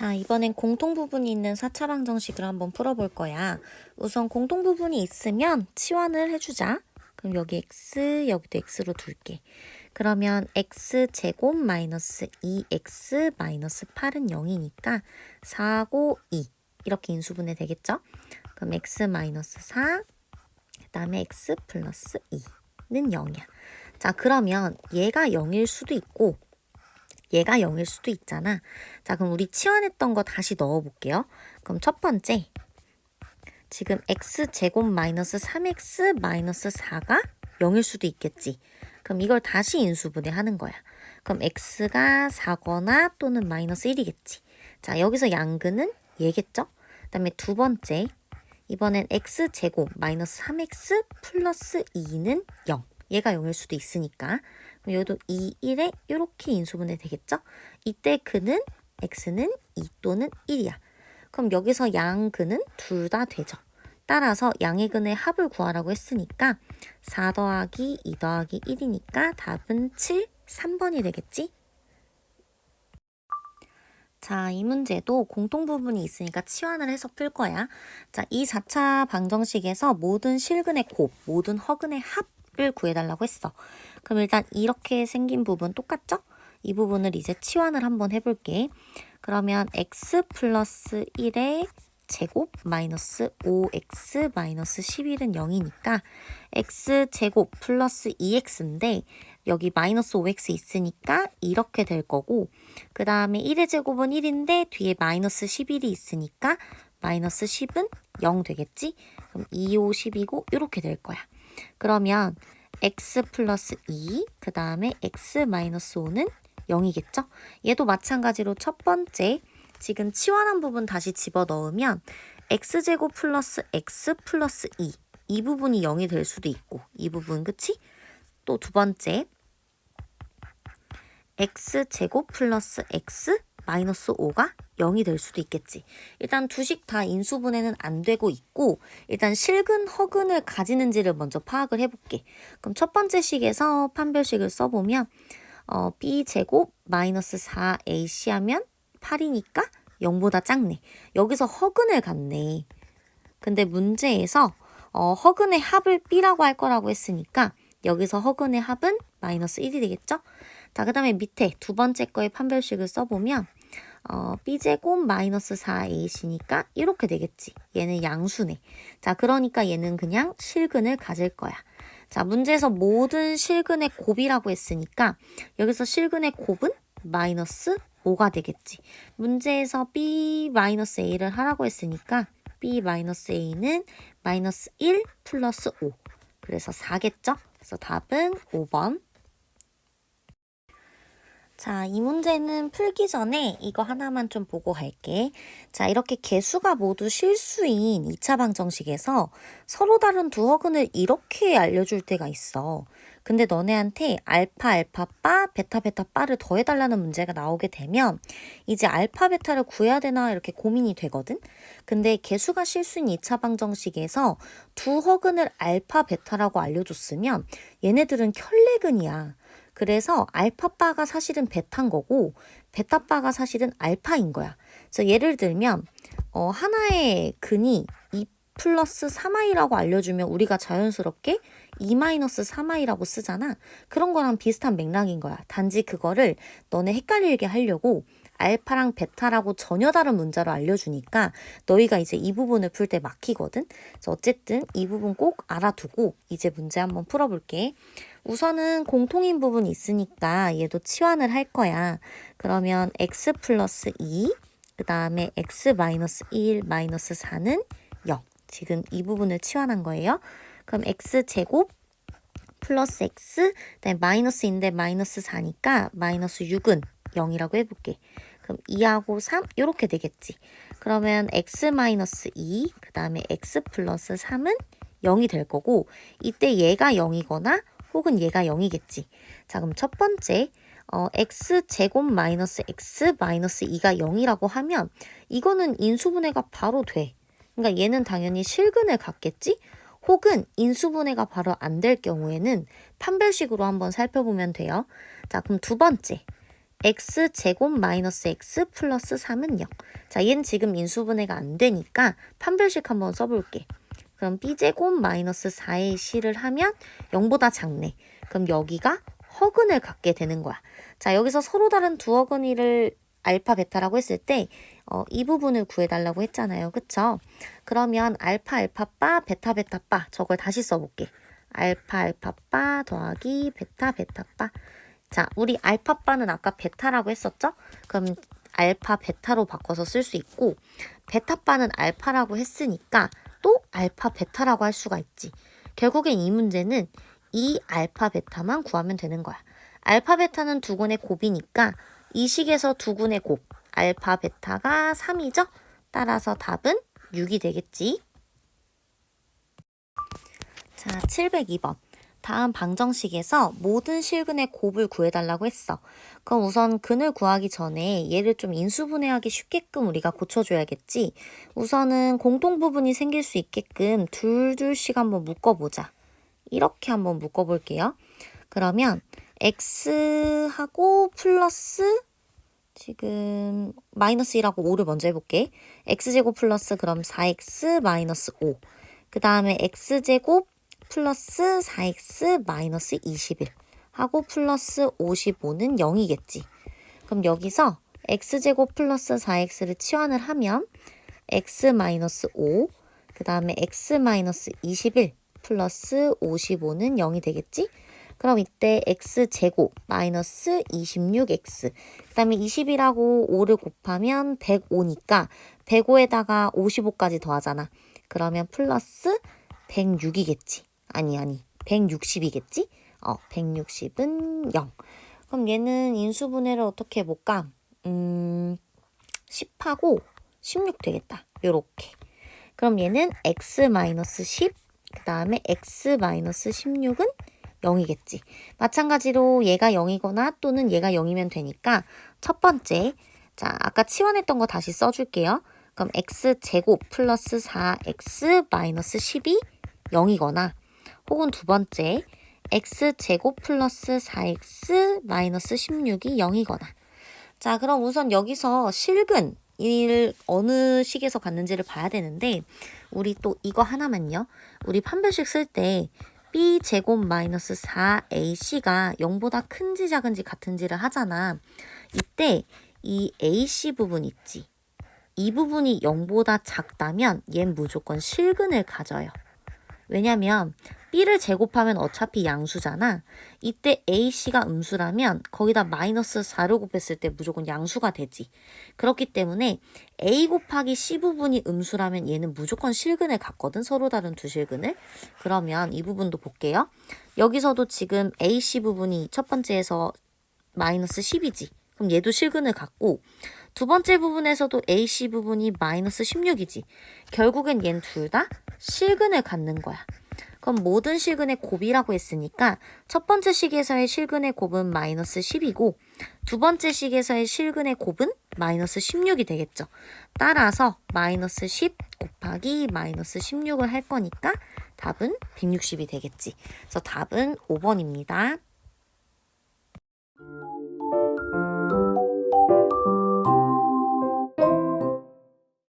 자, 이번엔 공통 부분이 있는 4차 방 정식을 한번 풀어볼 거야. 우선 공통 부분이 있으면 치환을 해주자. 그럼 여기 x, 여기도 x로 둘게. 그러면 x제곱 마이너스 2x 마이너스 8은 0이니까 4, 5, 2 이렇게 인수분해 되겠죠? 그럼 x 마이너스 4, 그 다음에 x 플러스 2는 0이야. 자, 그러면 얘가 0일 수도 있고 얘가 0일 수도 있잖아. 자, 그럼 우리 치환했던 거 다시 넣어볼게요. 그럼 첫 번째, 지금 x제곱 마이너스 3x 마이너스 4가 0일 수도 있겠지. 그럼 이걸 다시 인수분해 하는 거야. 그럼 x가 4거나 또는 마이너스 1이겠지. 자, 여기서 양근은 얘겠죠? 그 다음에 두 번째, 이번엔 x제곱 마이너스 3x 플러스 2는 0. 얘가 0일 수도 있으니까. 그럼 여기도 2, 1에 이렇게 인수분해 되겠죠? 이때 그는 x는 2 또는 1이야. 그럼 여기서 양 근은 둘 다 되죠. 따라서 양의 근의 합을 구하라고 했으니까 4 더하기 2 더하기 1이니까 답은 7, 3번이 되겠지? 자, 이 문제도 공통 부분이 있으니까 치환을 해서 풀 거야. 자, 이 4차 방정식에서 모든 실근의 곱, 모든 허근의 합 을 구해달라고 했어. 그럼 일단 이렇게 생긴 부분 똑같죠? 이 부분을 이제 치환을 한번 해볼게. 그러면 x 플러스 1의 제곱 마이너스 5x 마이너스 11은 0이니까 x 제곱 플러스 2x인데 여기 마이너스 5x 있으니까 이렇게 될 거고 그 다음에 1의 제곱은 1인데 뒤에 마이너스 11이 있으니까 마이너스 10은 0 되겠지? 그럼 2, 5, 10이고 이렇게 될 거야. 그러면 x 플러스 2, 그 다음에 x 마이너스 5는 0이겠죠? 얘도 마찬가지로 첫 번째 지금 치환한 부분 다시 집어넣으면 x제곱 플러스 x 플러스 2. 이 부분이 0이 될 수도 있고 이 부분 그치? 또 두 번째 x제곱 플러스 x 마이너스 5가 0이 될 수도 있겠지. 일단 두식 다 인수분해는 안 되고 있고 일단 실근, 허근을 가지는지를 먼저 파악을 해볼게. 그럼 첫 번째 식에서 판별식을 써보면 어, b제곱 마이너스 4ac 하면 8이니까 0보다 작네. 여기서 허근을 갖네. 근데 문제에서 어, 허근의 합을 b라고 할 거라고 했으니까 여기서 허근의 합은 마이너스 1이 되겠죠? 자, 그 다음에 밑에 두 번째 거의 판별식을 써보면 어, b제곱 마이너스 4ac니까 이렇게 되겠지. 얘는 양수네. 자, 그러니까 얘는 그냥 실근을 가질 거야. 자, 문제에서 모든 실근의 곱이라고 했으니까 여기서 실근의 곱은 마이너스 5가 되겠지. 문제에서 b 마이너스 a를 하라고 했으니까 b 마이너스 a는 마이너스 1 플러스 5. 그래서 4겠죠? 그래서 답은 5번. 자, 이 문제는 풀기 전에 이거 하나만 좀 보고 갈게. 자, 이렇게 개수가 모두 실수인 2차 방정식에서 서로 다른 두 허근을 이렇게 알려줄 때가 있어. 근데 너네한테 알파, 알파, 바, 베타, 베타, 바를 더해달라는 문제가 나오게 되면 이제 알파, 베타를 구해야 되나 이렇게 고민이 되거든? 근데 개수가 실수인 2차 방정식에서 두 허근을 알파, 베타라고 알려줬으면 얘네들은 켤레근이야. 그래서 알파바가 사실은 베타인 거고 베타바가 사실은 알파인 거야. 그래서 예를 들면 어, 하나의 근이 2 플러스 3i라고 알려주면 우리가 자연스럽게 2 마이너스 3i라고 쓰잖아. 그런 거랑 비슷한 맥락인 거야. 단지 그거를 너네 헷갈리게 하려고 알파랑 베타라고 전혀 다른 문자로 알려주니까 너희가 이제 이 부분을 풀 때 막히거든. 그래서 어쨌든 이 부분 꼭 알아두고 이제 문제 한번 풀어볼게. 우선은 공통인 부분이 있으니까 얘도 치환을 할 거야. 그러면 x 플러스 2, 그 다음에 x 마이너스 1 마이너스 4는 0. 지금 이 부분을 치환한 거예요. 그럼 x 제곱 플러스 x, 그다음에 마이너스인데 마이너스 4니까 마이너스 6은 0이라고 해볼게. 그럼 2하고 3 이렇게 되겠지. 그러면 x 마이너스 2, 그 다음에 x 플러스 3은 0이 될 거고 이때 얘가 0이거나 혹은 얘가 0이겠지. 자, 그럼 첫 번째, 어, x 제곱 마이너스 x 마이너스 2가 0이라고 하면 이거는 인수분해가 바로 돼. 그러니까 얘는 당연히 실근을 갖겠지? 혹은 인수분해가 바로 안 될 경우에는 판별식으로 한번 살펴보면 돼요. 자, 그럼 두 번째. X제곱 마이너스 x 플러스 3은 0. 자, 얘는 지금 인수분해가 안 되니까 판별식 한번 써볼게. 그럼 b제곱 마이너스 4의 c를 하면 0보다 작네. 그럼 여기가 허근을 갖게 되는 거야. 자, 여기서 서로 다른 두 어근이를 알파, 베타라고 했을 때, 어, 이 부분을 구해달라고 했잖아요. 그쵸? 그러면 알파, 알파, 바, 베타, 베타, 바. 저걸 다시 써볼게. 알파, 알파, 바 더하기 베타, 베타, 바. 자, 우리 알파, 바는 아까 베타라고 했었죠? 그럼 알파, 베타로 바꿔서 쓸 수 있고, 베타, 바는 알파라고 했으니까 또 알파, 베타라고 할 수가 있지. 결국엔 이 문제는 이 알파, 베타만 구하면 되는 거야. 알파, 베타는 두근의 곱이니까 이 식에서 두근의 곱, 알파, 베타가 3이죠? 따라서 답은 6이 되겠지. 자, 702번. 다음 방정식에서 모든 실근의 곱을 구해달라고 했어. 그럼 우선 근을 구하기 전에 얘를 좀 인수분해하기 쉽게끔 우리가 고쳐줘야겠지. 우선은 공통 부분이 생길 수 있게끔 둘둘씩 한번 묶어보자. 이렇게 한번 묶어볼게요. 그러면 x하고 플러스 지금 마이너스 1하고 5를 먼저 해볼게. x제곱 플러스 그럼 4x 마이너스 5. 그 다음에 x제곱 플러스 4x 마이너스 21 하고 플러스 55는 0이겠지. 그럼 여기서 x제곱 플러스 4x를 치환을 하면 x 마이너스 5, 그 다음에 x 마이너스 21 플러스 55는 0이 되겠지? 그럼 이때 x제곱 마이너스 26x 그 다음에 20이라고 5를 곱하면 105니까 105에다가 55까지 더하잖아. 그러면 플러스 106이겠지. 아니 아니 160이겠지? 어 160은 0. 그럼 얘는 인수분해를 어떻게 해볼까? 음 10하고 16 되겠다. 요렇게. 그럼 얘는 x 마이너스 10, 그 다음에 x 마이너스 16은 0이겠지. 마찬가지로 얘가 0이거나 또는 얘가 0이면 되니까 첫 번째, 자 아까 치환했던 거 다시 써줄게요. 그럼 x제곱 플러스 4x 마이너스 10이 0이거나 혹은 두 번째 x제곱 플러스 4x 마이너스 16이 0이거나 자 그럼 우선 여기서 실근 일 어느 식에서 갔는지를 봐야 되는데 우리 또 이거 하나만요. 우리 판별식 쓸 때 b 제곱 마이너스 4ac가 0보다 큰지 작은지 같은지를 하잖아. 이때 이 ac 부분 있지. 이 부분이 0보다 작다면 얜 무조건 실근을 가져요. 왜냐면 b를 제곱하면 어차피 양수잖아. 이때 ac가 음수라면 거기다 마이너스 4를 곱했을 때 무조건 양수가 되지. 그렇기 때문에 a 곱하기 c 부분이 음수라면 얘는 무조건 실근을 갖거든. 서로 다른 두 실근을. 그러면 이 부분도 볼게요. 여기서도 지금 ac 부분이 첫 번째에서 마이너스 10이지. 그럼 얘도 실근을 갖고 두 번째 부분에서도 AC 부분이 마이너스 16이지. 결국엔 얘는 둘다 실근을 갖는 거야. 그럼 모든 실근의 곱이라고 했으니까 첫 번째 식에서의 실근의 곱은 마이너스 10이고 두 번째 식에서의 실근의 곱은 마이너스 16이 되겠죠. 따라서 마이너스 10 곱하기 마이너스 16을 할 거니까 답은 160이 되겠지. 그래서 답은 5번입니다.